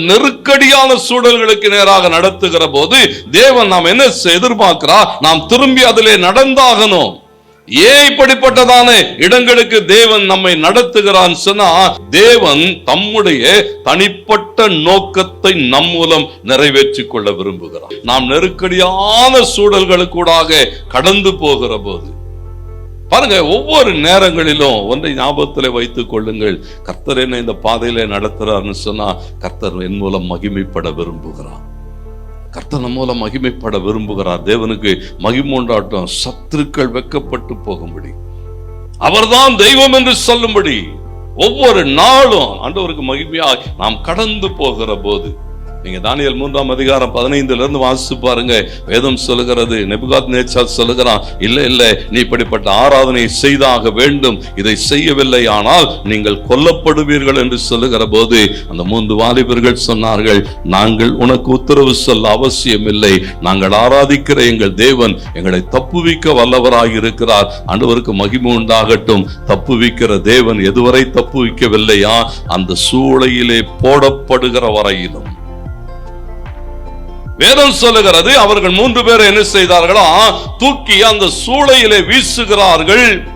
நெருக்கடியான சூழல்களுக்கு நேராக நடத்துகிற போது தேவன் நாம் என்ன எதிர்பார்க்கிறார்? நாம் திரும்பி அதிலே நடந்தாகணும். ஏன் இப்படிப்பட்டதான இடங்களுக்கு தேவன் நம்மை நடத்துகிறான் சொன்னா தேவன் தம்முடைய தனிப்பட்ட நோக்கத்தை நம் மூலம் நிறைவேற்றிக் கொள்ள விரும்புகிறார். நாம் நெருக்கடியான சூழல்களுக்கூடாக கடந்து போகிற போது பாருங்க ஒவ்வொரு நேரங்களிலும் ஒன்றை ஞாபகத்தில் வைத்துக் கொள்ளுங்கள். கர்த்தர் என்ன இந்த பாதையில நடத்துறாருன்னு சொன்னா கர்த்தர் என் மூலம் மகிமைப்பட விரும்புகிறார். கர்த்தர் மூலம் மகிமைப்பட விரும்புகிறார். தேவனுக்கு மகிமுண்டாட்டம் சத்துருக்கள் வெக்கப்பட்டு போகும்படி. அவர்தான் தெய்வம் என்று சொல்லும்படி. ஒவ்வொரு நாளும் ஆண்டவருக்கு மகிமையாக நாம் கடந்து போகிற போது நீங்க தானியல் மூன்றாம் அதிகாரம் பதினைந்துல இருந்து வாசிச்சு பாருங்க. வேதம் சொல்லுகிறது நெபுகாத் நேச்சா சொல்லுகிறான் இல்லை இல்ல நீ இப்படிப்பட்ட ஆராதனை செய்தாக வேண்டும். இதை செய்யவில்லை ஆனால் நீங்கள் கொல்லப்படுவீர்கள் என்று சொல்லுகிற போது அந்த மூன்று வாலிபர்கள் சொன்னார்கள் நாங்கள் உனக்கு உத்தரவு சொல்ல அவசியம் இல்லை நாங்கள் ஆராதிக்கிற எங்கள் தேவன் எங்களை தப்புவிக்க வல்லவராக இருக்கிறார். ஆண்டவருக்கு மகிமை உண்டாகட்டும். தப்புவிக்கிற தேவன் எதுவரை தப்புவிக்கவில்லையா? அந்த சூளையிலே போடப்படுகிற வரையிலும். வேதம் சொல்லுகிறது அவர்கள் மூன்று பேர் என்ன செய்தார்களா? தூக்கி அந்த சூளையிலே வீசுகிறார்கள்.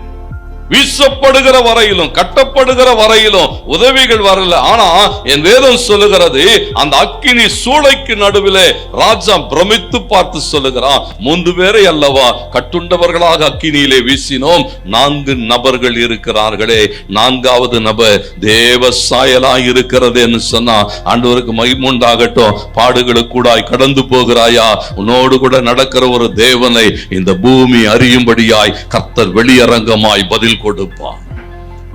வீசப்படுகிற வரையிலும் கட்டப்படுகிற வரையிலும் உதவிகள் வரல. ஆனா என் வேதம் சொல்லுகிறது அந்த அக்கினி சூளைக்கு நடுவிலே ராஜா பிரமித்து பார்த்து சொல்லுகிறான் மூன்று பேரை அல்லவா கட்டுண்டவர்களாக அக்கினியிலே வீசினோம்? நான்கு நபர்கள் இருக்கிறார்களே. நான்காவது நபர் தேவ சாயலாய் இருக்கிறது என்று சொன்னா ஆண்டவருக்கு மகிமுண்டாகட்டும் பாடுகளுக்கூடாய் கடந்து போகிறாயா? உன்னோடு கூட நடக்கிற ஒரு தேவனை இந்த பூமி அறியும்படியாய் கர்த்தர் வெளியரங்கமாய் பதில் கொடுப்பான்.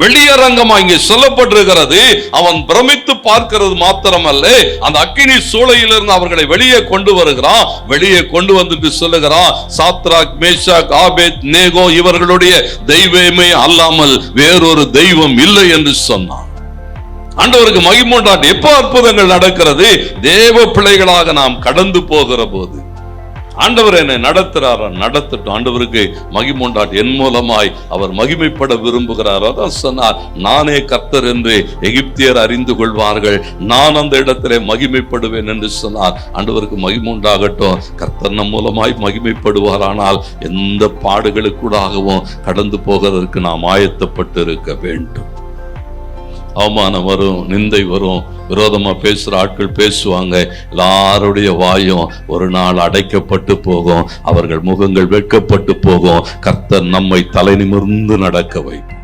வெளியரங்கமா இங்கே சொல்லப்பட்டிருக்கிறது அவன் பிரமித்து பார்க்கிறது மாத்திரமல்ல அந்த அக்கினி சூளையிலிருந்து அவர்களை வெளியே கொண்டு வருகிறான். வெளியே கொண்டு வந்துட்டு சொல்லுகிறான் சாத்ராக் மேஷாக் ஆபேத் நேகோ இவர்களுடைய தெய்வமே அல்லாமல் வேறொரு தெய்வம் இல்லை என்று சொன்னான். ஆண்டவருக்கு மகிமூண்டாட்டு எப்போ அற்புதங்கள் நடக்கிறது? தேவ பிள்ளைகளாக நாம் கடந்து போகிற போது. ஆண்டவர் என்னை நடத்துறாரா? நடத்தட்டும். ஆண்டவருக்கு மகிமுண்டாட்டு என் மூலமாய் அவர் மகிமைப்பட விரும்புகிறார்? தான் சொன்னார். நானே கர்த்தர் என்று எகிப்தியர் அறிந்து கொள்வார்கள். நான் அந்த இடத்திலே மகிமைப்படுவேன் என்று சொன்னார். ஆண்டவருக்கு மகிமுண்டாகட்டும் கர்த்தர் நம் மூலமாய் மகிமைப்படுவாரானால் எந்த பாடுகளுக்கூடாகவும் கடந்து போகிறதற்கு நாம் ஆயத்தப்பட்டு இருக்க வேண்டும். அவமானம் வரும் நிந்தை வரும் விரோதமாக பேசுகிற ஆட்கள் பேசுவாங்க. எல்லாருடைய வாயும் ஒரு நாள் அடைக்கப்பட்டு போகும். அவர்கள் முகங்கள் வெட்கப்பட்டு போகும். கர்த்தர் நம்மை தலை நிமிர்ந்து நடக்க வைக்கும்